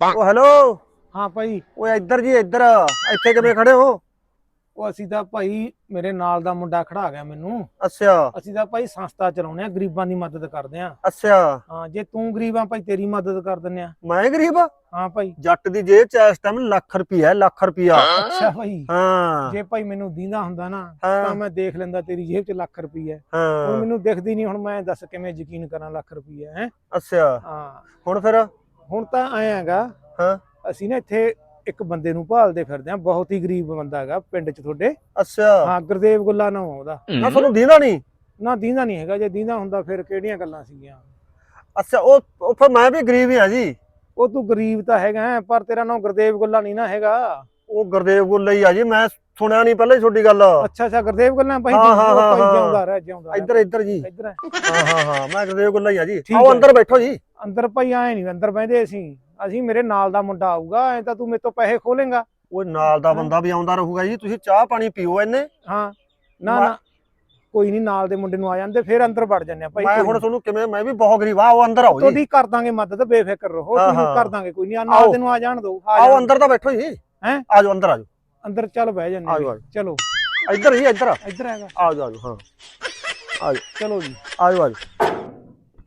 ਉਹ ਹੈਲੋ ਹਾਂ ਭਾਈ। ਓਏ ਇੱਧਰ ਜੀ ਇੱਧਰ। ਇੱਥੇ ਕਿਵੇਂ ਖੜੇ ਹੋ? ਉਹ ਅਸੀਂ ਤਾਂ ਭਾਈ ਮੇਰੇ ਨਾਲ ਦਾ ਮੁੰਡਾ ਖੜਾ ਗਿਆ ਮੈਨੂੰ। ਅੱਛਾ। ਅਸੀਂ ਤਾਂ ਭਾਈ ਸੰਸਥਾ ਚਲਾਉਂਦੇ ਆ ਗਰੀਬਾਂ ਦੀ ਮਦਦ ਕਰਦੇ ਆ ਅੱਛਾ। ਹਾਂ ਜੇ ਤੂੰ ਗਰੀਬ ਆ ਭਾਈ ਤੇਰੀ ਮਦਦ ਕਰ ਦਿੰਨੇ ਆ ਮੈਂ ਗਰੀਬ ਹਾਂ ਭਾਈ। ਜੱਟ ਦੀ ਜੇਬ ਚ ਇਸ ਟਾਈਮ ਲੱਖ ਰੁਪਿਆ ਲੱਖ ਰੁਪਿਆ ਅੱਛਾ ਭਾਈ। ਹਾਂ। ਜੇ ਭਾਈ ਮੈਨੂੰ ਦੀਂਦਾ ਹੁੰਦਾ ਨਾ। ਤਾਂ ਮੈਂ ਦੇਖ ਲੈਂਦਾ ਤੇਰੀ ਜੇਬ 'ਚ ਲੱਖ ਰੁਪਈਆ ਹੁਣ ਹਾਂ। ਮੈਨੂੰ ਦਿਖਦੀ ਨਹੀਂ ਹੁਣ ਮੈਂ ਦੱਸ ਕਿਵੇਂ ਯਕੀਨ ਕਰਾਂ ਲੱਖ ਰੁਪਈਆ ਹੈ। ਅੱਛਾ। ਹਾਂ। ਹੁਣ ਫਿਰ? ਹੁਣ ਤਾਂ ਹੈਗਾ ਹਾਂ। ਅਸੀਂ ਨਾ ਇੱਥੇ ਇੱਕ ਬੰਦੇ ਨੂੰ ਭਾਲਦੇ ਫਿਰਦੇ ਆ ਬਹੁਤ ਹੀ ਗਰੀਬ ਬੰਦਾ ਹੈਗਾ ਪਿੰਡ 'ਚ ਤੁਹਾਡੇ। ਅੱਛਾ। ਹਾਂ ਗੁਰਦੇਵ ਗੁੱਲਾ ਨਾਮ ਆ ਉਹਦਾ ਨਾ ਤੁਹਾਨੂੰ ਦੀਦਾ ਨਹੀਂ? ਨਾ ਦੀਂਦਾ ਨਹੀਂ ਹੈਗਾ ਜੇ ਦੀਂਦਾ ਹੁੰਦਾ ਫਿਰ ਕਿਹੜੀਆਂ ਗੱਲਾਂ ਸੀਗੀਆਂ? ਅੱਛਾ ਉਹ ਉਹ ਫਿਰ ਮੈਂ ਵੀ ਗਰੀਬ ਹੀ ਆ ਜੀ। ਉਹ ਤੂੰ ਗਰੀਬ ਤਾਂ ਹੈਗਾ ਹੈ, ਪਰ ਤੇਰਾ ਨਾਮ ਗੁਰਦੇਵ ਗੁੱਲਾ ਨਹੀਂ ਨਾ ਹੈਗਾ। ਉਹ ਗੁਰਦੇਵ ਗੁੱਲ ਹੀ ਆ ਜੀ ਮੈਂ ਸੁਣਿਆ ਨਹੀਂ ਪਹਿਲਾਂ ਹੀ ਤੁਹਾਡੀ ਗੱਲ। ਅੱਛਾ ਅੱਛਾ ਗੁਰਦੇਵ ਗੁੱਲਾ ਭਾਈ। ਜਿਉਂਦਾ ਰਹਿ ਜਿਉਂਦਾ। ਇੱਧਰ ਇੱਧਰ ਜੀ। ਇੱਧਰ ਹੈ। ਹਾਂ ਹਾਂ ਮੈਂ ਗੁਰਦੇਵ ਗੁੱਲ ਹੀ ਆ ਜੀ। ਆਓ। ਅੰਦਰ ਬੈਠੋ ਜੀ। ਅੰਦਰ ਭਾਈ ਆਏ ਨਹੀਂ ਅੰਦਰ ਬਹਿੰਦੇ ਅਸੀਂ। ਅਸੀਂ ਮੇਰੇ ਨਾਲ ਦਾ ਮੁੰਡਾ ਆਊਗਾ ਐ ਤਾਂ ਤੂੰ ਮੇਰੇ ਤੋਂ ਪੈਸੇ ਖੋਲੇਗਾ। ਉਹ ਨਾਲ ਦਾ ਬੰਦਾ ਵੀ ਆਉਂਦਾ ਰਹੂਗਾ ਜੀ ਤੁਸੀਂ ਚਾਹ ਪਾਣੀ ਪੀਓ ਇਹਨੇ ਹਾਂ ਨਾ ਨਾ। ਕੋਈ ਨਹੀਂ ਨਾਲ ਦੇ ਮੁੰਡੇ ਨੂੰ ਆ ਜਾਂਦੇ ਫਿਰ ਅੰਦਰ ਵੜ ਜਾਂਦੇ ਆ ਭਾਈ ਮੈਂ ਹੁਣ। ਤੁਹਾਨੂੰ ਕਿਵੇਂ ਮੈਂ ਵੀ ਬਹੁਤ ਗਰੀਬ ਆ ਉਹ ਅੰਦਰ ਆਓ ਜੀ। ਤੁਹਾਡੀ ਕਰ ਦਾਂਗੇ ਮਦਦ ਬੇਫਿਕਰ ਰਹੋ ਹਾਂ, ਤੁਸੀਂ ਹਾਂ। ਕਰ ਦਾਂਗੇ ਕੋਈ ਨਹੀਂ। ਨਾਲ ਦੇ ਨੂੰ ਆ ਜਾਣ ਦਿਓ ਆ ਆਓ ਅੰਦਰ ਤਾਂ ਬੈਠੋ ਜੀ। ਹੈਂ? ਆਜੋ ਅੰਦਰ ਆਜੋ। ਅੰਦਰ ਚੱਲ ਬਹਿ ਜਾਂਦੇ ਆਜੋ, ਜੀ। ਆਜੋ। ਚਲੋ। ਇੱਧਰ ਜੀ ਇੱਧਰ ਇੱਧਰ ਹੈਗਾ। ਆਜੋ ਆਜੋ ਹਾਂ। ਆਜੋ। ਚਲੋ ਜੀ। ਆਜੋ ਆਜੋ।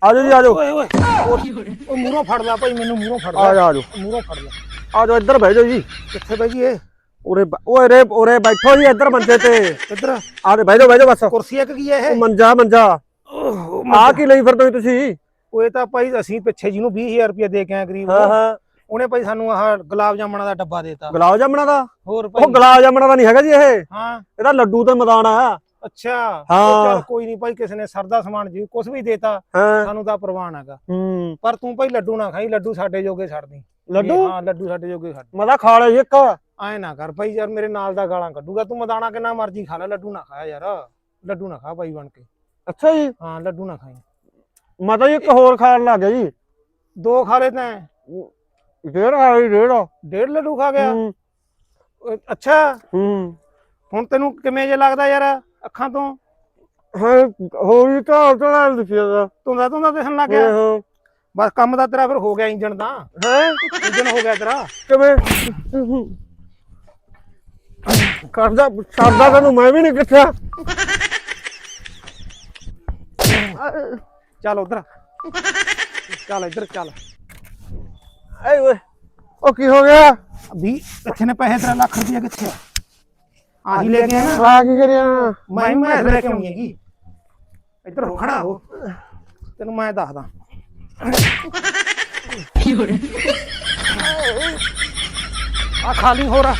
ਆਜੋ ਜੀ ਆਜੋ। ਓਏ ਓਏ। ਉਹ ਮੂਹਰੋਂ ਫੜ ਲਾ ਭਾਈ ਮੈਨੂੰ ਮੂਹਰੋਂ ਫੜ ਆਜੋ ਲੈ। ਆਜੋ ਮੂਹਰੋਂ ਫੜ ਲੈ। ਆਜੋ ਇੱਧਰ ਬਹਿ ਜਾਓ ਜੀ। ਕਿੱਥੇ ਬਹਿ ਜੀ ਇਹ? ਉਰੇ ਓਏ ਰੇ ਉਰੇ ਬੈਠੋ ਜੀ ਇੱਧਰ ਮੰਜੇ ਤੇ। ਇੱਧਰ ਆਜੋ ਬਹਿ ਜਾਓ ਬਹਿ ਜਾਓ ਬਸ। ਕੁਰਸੀ ਇੱਕ ਕੀ ਹੈ ਉਹ ਇਹ ਮੰਜਾ ਮੰਜਾ। ਓਹ, ਆ ਕੀ ਲਈ ਫਿਰਦੇ ਤੁਸੀਂ? ਉਹ ਇਹ ਤਾਂ ਭਾਈ ਅਸੀਂ ਪਿੱਛੇ ਜਿਹਨੂੰ 20000 ਰੁਪਏ ਦੇ ਕੇ ਆਏ ਗਰੀਬ ਹਾਂ। ਹਾਂ। ਉਹਨੇ ਭਾਈ ਸਾਨੂੰ ਆਹ ਗੁਲਾਬ ਜਾਮਣਾ ਦਾ ਡੱਬਾ ਦੇਤਾ। ਗੁਲਾਬ ਜਾਮਣਾ ਦਾ? ਹੋਰ ਉਹ ਭਾਈ। ਗੁਲਾਬ ਜਾਮਣਾ ਦਾ ਨਹੀਂ ਹੈਗਾ ਜੀ ਇਹ। ਹਾਂ। ਇਹਦਾ ਲੱਡੂ ਤੇ ਮੈਦਾਨ ਆ। ਅੱਛਾ ਹਾਂ। ਚੱਲ ਕੋਈ ਨਹੀਂ ਭਾਈ ਕਿਸੇ ਨੇ ਸਰਦਾ ਸਮਾਨ ਜੀ ਕੁਝ ਵੀ ਦੇਤਾ ਹਾਂ। ਸਾਨੂੰ ਤਾਂ ਪ੍ਰਵਾਨ ਹੈਗਾ। ਹੂੰ। ਪਰ ਤੂੰ ਭਾਈ ਲੱਡੂ ਨਾ ਖਾਈ ਲੱਡੂ ਸਾਡੇ ਜੋਗੇ ਛੱਡ ਦੀ ਲੱਡੂ ਹਾਂ ਲੱਡੂ ਸਾਡੇ ਜੋਗੇ ਛੱਡ ਮੈਂ ਤਾਂ ਖਾ ਜੀ ਇੱਕ। ਐ ਨਾ ਕਰ ਭਾਈ ਯਾਰ ਮੇਰੇ ਨਾਲ ਦਾ ਗਾਲਾਂ ਕੱਢੂਗਾ। ਤੂੰ ਮਦਾਨਾ ਕਿੰਨਾ ਮਰਜ਼ੀ ਖਾ ਲੈ ਲੱਡੂ ਨਾ ਖਾ ਯਾਰ। ਲੱਡੂ ਨਾ ਖਾ ਭਾਈ ਬਣ ਕੇ। ਅੱਛਾ ਜੀ। ਹਾਂ ਲੱਡੂ ਨਾ ਖਾਈ। ਮੈਂ ਤਾਂ ਜੀ ਇੱਕ ਹੋਰ ਖਾਣ ਲੱਗ ਗਿਆ ਜੀ। ਦੋ ਖਾ ਲੈ ਤੈਂ। ਡੇਢ ਖਾ ਲਈ ਡੇਢ। ਡੇਢ ਲੱਡੂ ਖਾ ਗਿਆ। ਹੂੰ। ਅ- ਅੱਛਾ। ਹੂੰ। ਹੁਣ ਤੈਨੂੰ ਕਿਵੇਂ ਜੇ ਲੱਗਦਾ ਯਾਰ? ਅੱਖਾਂ ਤੋਂ? ਹਾਂ ਹੋਈ ਤਾਂ ਉਤਨਾ ਲਿਖਿਆ ਦਾ ਤੁੰਦਾ ਤੁੰਦਾ ਦਿਸਣ ਲੱਗ ਗਿਆ ਹਾਂ ਬਸ ਕੰਮ ਦਾ ਤੇਰਾ ਫਿਰ ਹੋ ਗਿਆ ਇੰਜਣ ਦਾ। ਹੈ? ਇੰਜਣ ਹੋ ਗਿਆ ਤੇਰਾ। ਕਿਵੇਂ? ਕਰਦਾ ਸਰਦਾ ਤੈਨੂੰ ਮੈਂ ਵੀ ਨਹੀਂ ਕਿੱਥਾ। ਚੱਲ ਉਧਰ। ਚੱਲ ਇੱਧਰ ਚੱਲ। ਐ ਓਏ ਉਹ ਕੀ ਹੋ ਗਿਆ? ਵੀ ਕਿੱਥੇ ਨੇ ਪੈਸੇ ਤੇਰਾ ਲੱਖ ਰੁਪਇਆ ਕਿੱਥੇ ਆ? ਆਹੀ ਲੈ ਕੇ ਆਇਆ? ਨਾ ਆ ਕੀ ਕਰਿਆ? ਮੈਂ ਮੈਂ ਲੈ ਕੇ ਆਉਣੀ ਹੈਗੀ। ਇੱਧਰ ਹੋ ਖੜਾ ਹੋ। ਤੈਨੂੰ ਮੈਂ ਦੱਸਦਾ। ਆ ਖਾਲੀ ਹੋ ਰਾ